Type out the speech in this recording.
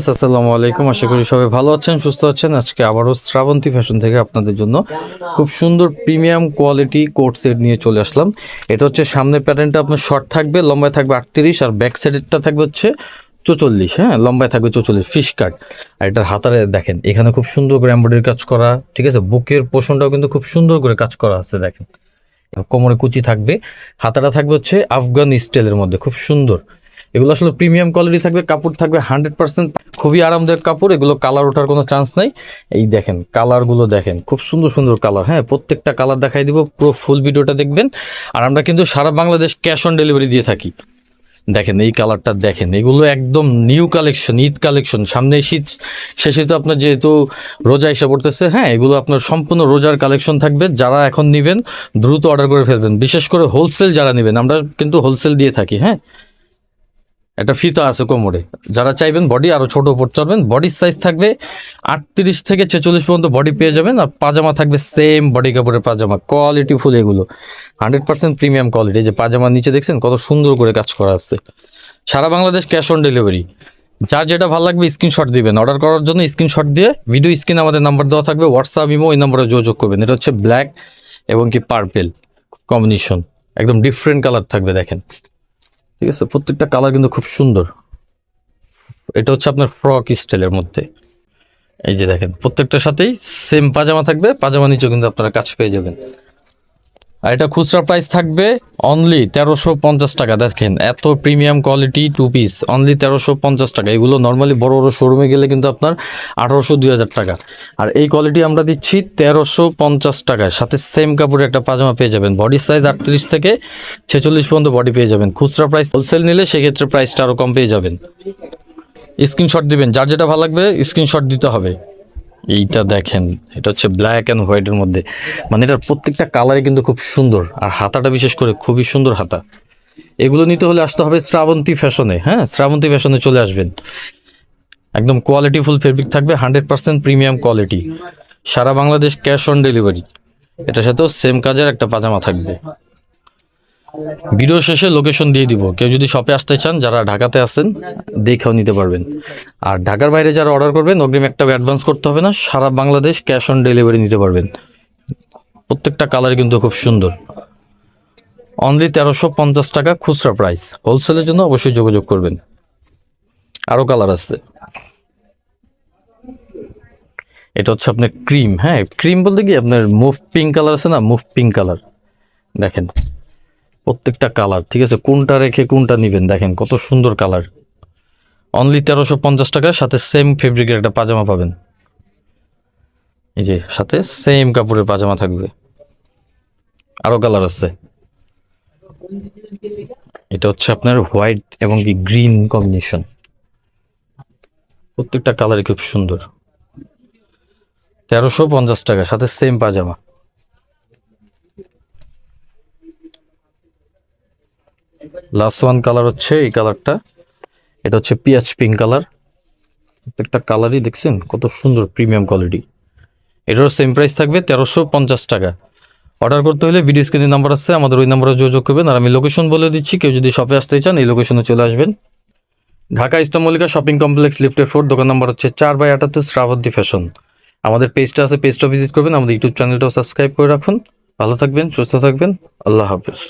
আসসালামু আলাইকুম। আশা করি সবাই ভালো আছেন, সুস্থ আছেন। আজকে আবারও শ্রাবন্তী ফ্যাশন থেকে আপনাদের জন্য খুব সুন্দর প্রিমিয়াম কোয়ালিটি কোট সেট নিয়ে চলে আসলাম। এটা হচ্ছে সামনের প্যাটার্নটা আপনার শর্ট থাকবে, লম্বায় থাকবে আটত্রিশ, আর ব্যাক সাইডেরটা থাকবে হচ্ছে চৌচল্লিশ হ্যাঁ? লম্বায় থাকবে চৌচল্লিশ ফিশ কাট আর এটার হাতারে দেখেন, এখানে খুব সুন্দর করে এমব্রয়ডারি কাজ করা, ঠিক আছে? বুকের পোষণটাও কিন্তু খুব সুন্দর করে কাজ করা আছে, দেখেন। কোমরে কুচি থাকবে, হাতাটা থাকবে হচ্ছে আফগান স্টাইলের মধ্যে, খুব সুন্দর। এগুলো আসলে প্রিমিয়াম কোয়ালিটি থাকবে, কাপড় থাকবে হান্ড্রেড পার্সেন্ট খুবই আরামদায়ক কাপড়, এগুলো কালার ওঠার কোনো চান্স নাই। এই দেখেন কালারগুলো দেখেন, খুব সুন্দর সুন্দর কালার হ্যাঁ প্রত্যেকটা কালার দেখাই দিব, পুরো ফুল ভিডিওটা দেখবেন। আর আমরা কিন্তু সারা বাংলাদেশ ক্যাশ অন ডেলিভারি দিয়ে থাকি। দেখেন, এই কালারটা দেখেন, এগুলো একদম নিউ কালেকশন ঈদ কালেকশন সামনে শীত, শেষে তো আপনার যেহেতু রোজা এসে পড়তেছে হ্যাঁ এগুলো আপনার সম্পূর্ণ রোজার কালেকশন থাকবে, যারা এখন নেবেন, দ্রুত অর্ডার করে ফেলবেন। বিশেষ করে হোলসেল যারা নেবেন, আমরা কিন্তু হোলসেল দিয়ে থাকি হ্যাঁ। একটা ফিতা আছে কোমরে। যারা চাইবেন বডি আরও ছোট পড়তে পারবেন বডির সাইজ থাকবে আটত্রিশ থেকে ছেচল্লিশ পর্যন্ত বডি পেয়ে যাবেন, আর পাজামা থাকবে সেম বডি কাপড়ের পাজামা কোয়ালিটি ফুল এগুলো। হান্ড্রেড পার্সেন্ট প্রিমিয়াম কোয়ালিটি যে পাজামার নিচে দেখছেন কত সুন্দর করে কাজ করা আছে। সারা বাংলাদেশ ক্যাশ অন ডেলিভারি যার যেটা ভালো লাগবে স্ক্রিনশট দিবেন। অর্ডার করার জন্য স্ক্রিনশট দিয়ে ভিডিও স্ক্রিন আমাদের নাম্বার দেওয়া থাকবে হোয়াটসঅ্যাপ ইমো এই নাম্বারে যোগাযোগ করবেন। এটা হচ্ছে ব্ল্যাক এবং কি পার্পেল কম্বিনেশন একদম ডিফারেন্ট কালার থাকবে, দেখেন। ঠিক আছে? প্রত্যেকটা কালার কিন্তু খুব সুন্দর। এটা হচ্ছে আপনার ফ্রক স্টাইলের মধ্যে। এই যে দেখেন, প্রত্যেকটার সাথেই সেম পাজামা থাকবে, পাজামা নিচেও কিন্তু আপনারা কাজ পেয়ে যাবেন। আর এটা খুচরা প্রাইস থাকবে অনলি তেরোশো পঞ্চাশ টাকা। দেখেন, এত premium quality two piece only তেরোশো পঞ্চাশ টাকা। এগুলো নর্মালি বড় বড় শোরুমে গেলে কিন্তু আপনার আঠারোশো দুই হাজার টাকা। আর এই কোয়ালিটি আমরা দিচ্ছি তেরোশো পঞ্চাশ টাকায়। সাথে সেম কাপড়ের একটা পাজামা পেয়ে যাবেন। বডি সাইজ আটত্রিশ থেকে ছেচল্লিশ পর্যন্ত বডি পেয়ে যাবেন। খুচরা প্রাইস হোলসেল নিলে সেক্ষেত্রে প্রাইসটা আরও কম পেয়ে যাবেন। স্ক্রিনশট দিবেন। যার যেটা ভালো লাগবে স্ক্রিনশট দিতে হবে। এইটা দেখেন, এটা হচ্ছে ব্ল্যাক অ্যান্ড হোয়াইটের মধ্যে। মানে এটার প্রত্যেকটা কালারই কিন্তু খুব সুন্দর, আর হাতাটা বিশেষ করে খুবই সুন্দর হাতা। এগুলো নিতে হলে আসতে হবে শ্রাবন্তী ফ্যাশনে হ্যাঁ? শ্রাবন্তী ফ্যাশনে চলে আসবেন। একদম কোয়ালিটি ফুল ফেব্রিক থাকবে হান্ড্রেড পার্সেন্ট প্রিমিয়াম কোয়ালিটি সারা বাংলাদেশ ক্যাশ অন ডেলিভারি এটার সাথেও সেম কাজের একটা পাজামা থাকবে। ভিডিও শেষে লোকেশন দিয়ে দিব। কেউ যদি শপে আসতে চান, যারা ঢাকাতে আছেন, দেখেও নিতে পারবেন। আর ঢাকার বাইরে যারা অর্ডার করবেন, অগ্রিম একটা অ্যাডভান্স করতে হবে না, সারা বাংলাদেশ ক্যাশ অন ডেলিভারি নিতে পারবেন। প্রত্যেকটা কালার কিন্তু খুব সুন্দর। অনলি তেরোশো পঞ্চাশ টাকা খুচরা প্রাইস হোলসেলের জন্য অবশ্যই যোগাযোগ করবেন। আরও কালার আছে। এটা হচ্ছে আপনার ক্রিম হ্যাঁ? ক্রিম বলতে কি? আপনার মুভ পিঙ্ক কালার আছে না? মুভ পিঙ্ক কালার দেখেন। প্রত্যেকটা কালার, ঠিক আছে? কোনটা রেখে কোনটা নিবেন? দেখেন কত সুন্দর কালার। অনলি তেরোশো পঞ্চাশ টাকার সাথে সেম ফেব্রিকের একটা পাজামা পাবেন। এই যে, সাথে সেম কাপড়ের পাজামা থাকবে। আরও কালার আছে। এটা হচ্ছে আপনার হোয়াইট এবং কি গ্রিন কম্বিনেশন। প্রত্যেকটা কালারই খুব সুন্দর। তেরোশো পঞ্চাশ টাকা সাথে সেম পাজামা। লাস্ট ওয়ান কালার হচ্ছে এই কালারটা এটা হচ্ছে পিয়াজ পিঙ্ক কালার প্রত্যেকটা কালারই দেখছেন কত সুন্দর প্রিমিয়াম কোয়ালিটি এটারও সেম প্রাইস থাকবে তেরোশো পঞ্চাশ টাকা। অর্ডার করতে হলে ভিডিও স্ক্রিনের নাম্বার আছে, আমাদের ওই নাম্বারে যোগাযোগ করবেন। আর আমি লোকেশন বলে দিচ্ছি, কেউ যদি শপে আসতে চান, এই লোকেশনে চলে আসবেন। Dhaka Eastern Mallika shopping complex লিফটের ফোর দোকান নাম্বার হচ্ছে চার বাই আটাত্তর, শ্রাবন্তী ফ্যাশন আমাদের পেজটা আছে পেজটা ভিজিট করবেন। আমাদের ইউটিউব চ্যানেলটাও সাবস্ক্রাইব করে রাখুন। ভালো থাকবেন, সুস্থ থাকবেন। আল্লাহ হাফেজ।